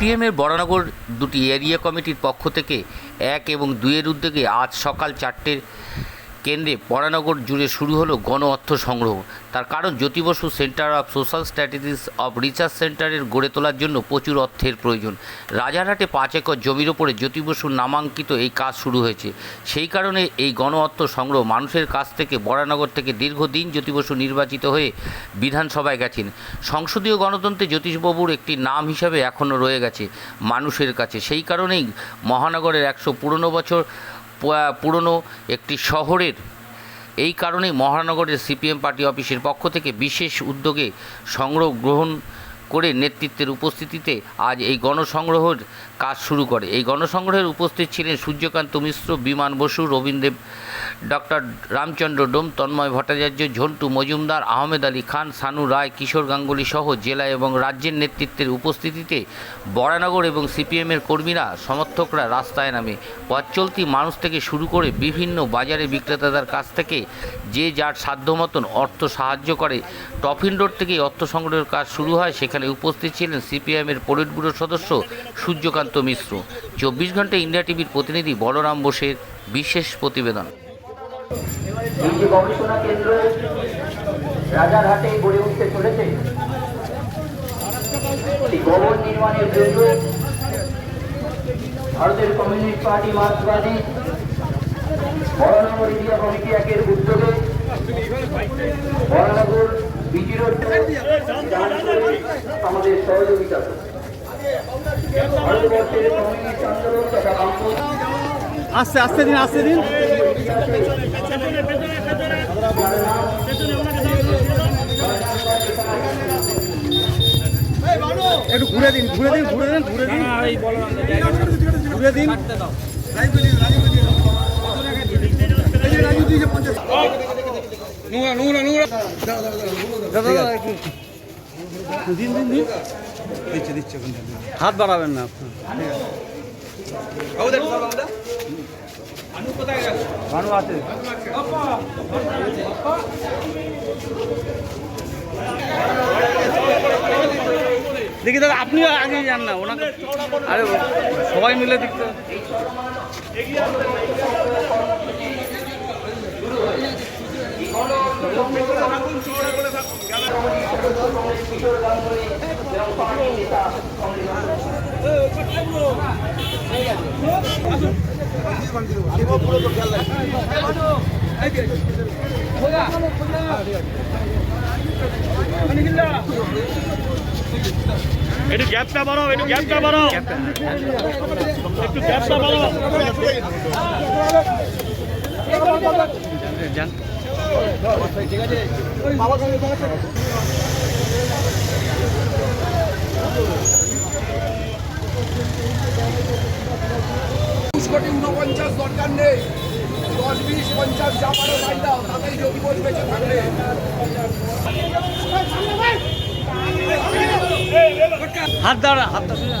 সিপিএমের বরানগর দুটি এরিয়া কমিটির পক্ষ থেকে এক এবং দুইয়ের উদ্যোগে আজ সকাল চারটের কেন্দ্রে বরানগর জুড়ে শুরু হলো গণ অর্থ সংগ্রহ। তার কারণ Jyoti Basu centre of social strategies of research সেন্টারের গড়ে তোলার জন্য প্রচুর অর্থের প্রয়োজন। রাজারহাটে পাঁচ একর জমির ওপরে জ্যোতি বসুর নামাঙ্কিত এই কাজ শুরু হয়েছে। সেই কারণে এই গণ অর্থ সংগ্রহ মানুষের কাছ থেকে বরানগর থেকে দীর্ঘদিন জ্যোতি বসু নির্বাচিত হয়ে বিধানসভায় গেছেন। সংসদীয় গণতন্ত্রে জ্যোতিষবাবুর একটি নাম হিসাবে এখনও রয়ে গেছে মানুষের কাছে। সেই কারণেই মহানগরের একশো পুরনো বছর পুরনো একটি শহরের। এই কারণেই মহানগরের সিপিএম পার্টি অফিসের পক্ষ থেকে বিশেষ উদ্যোগে সংগ্রহ গ্রহণ করে নেতৃত্বের উপস্থিতিতে আজ এই গণসংগ্রহের কাজ শুরু করে। এই গণসংগ্রহের উপস্থিত ছিলেন সূর্যকান্ত মিশ্র, বিমান বসু, রবীন্দ্র ডক্টর রামচন্দ্র ডোম, তন্ময় ভট্টাচার্য, ঝন্টু মজুমদার, আহমেদ আলী খান, সানু রায়, কিশোর গাঙ্গুলি সহ জেলা এবং রাজ্যের নেতৃত্বের উপস্থিতিতে বরানগর এবং সিপিএমের কর্মীরা, সমর্থকরা রাস্তায় নামে। পথ চলতি মানুষ থেকে শুরু করে বিভিন্ন বাজারে বিক্রেতাদের কাছ থেকে যে যার সাধ্য মতন অর্থ সাহায্য করে, টফিন রোড থেকে অর্থ সংগ্রহের কাজ শুরু হয়। সেখানে উপস্থিত ছিলেন সিপিএমের পলিট ব্যুরোর সদস্য সূর্যকান্ত মিশ্র। চব্বিশ ঘণ্টা ইন্ডিয়া টিভির প্রতিনিধি বলরাম বোসের বিশেষ প্রতিবেদন। এই গবেষণা কেন্দ্র রাজারহাটে গড়ে উঠতে চলেছে এই নির্মাণের জন্য ভারতের কমিউনিস্ট পার্টি মার্ক্সবাদী বরানগর এরিয়া কমিটি একের উদ্যোগে বরানগর বিজি রোড আমাদের সহযোগিতা। ভারতবর্ষের কমিউনিস্ট আন্দোলন তথা আস্তে আস্তে দিন আস্তে দিন একটু ঘুরে দিন ঘুরে দিন ঘুরে দিন ঘুরে দিন। ঘুরে দিন। হাত বাড়াবেন না আপনার ভানু আছে। দেখি দাদা আপনিও আগে যান না ওনাকে আরে সবাই মিলে দেখতে। একটু গ্যাপটা বাড়াও একটু গ্যাপটা বাড়াও। একটু গ্যাপটা বাড়াও। যান বিশ কোটি উনপঞ্চাশ দরকার নেই। দশ বিশ পঞ্চাশ যা পারো তাই দাও তাতেই যদি বোধ বেঁচে থাকবে। হাত দাঁড়া হাত দাঁড়া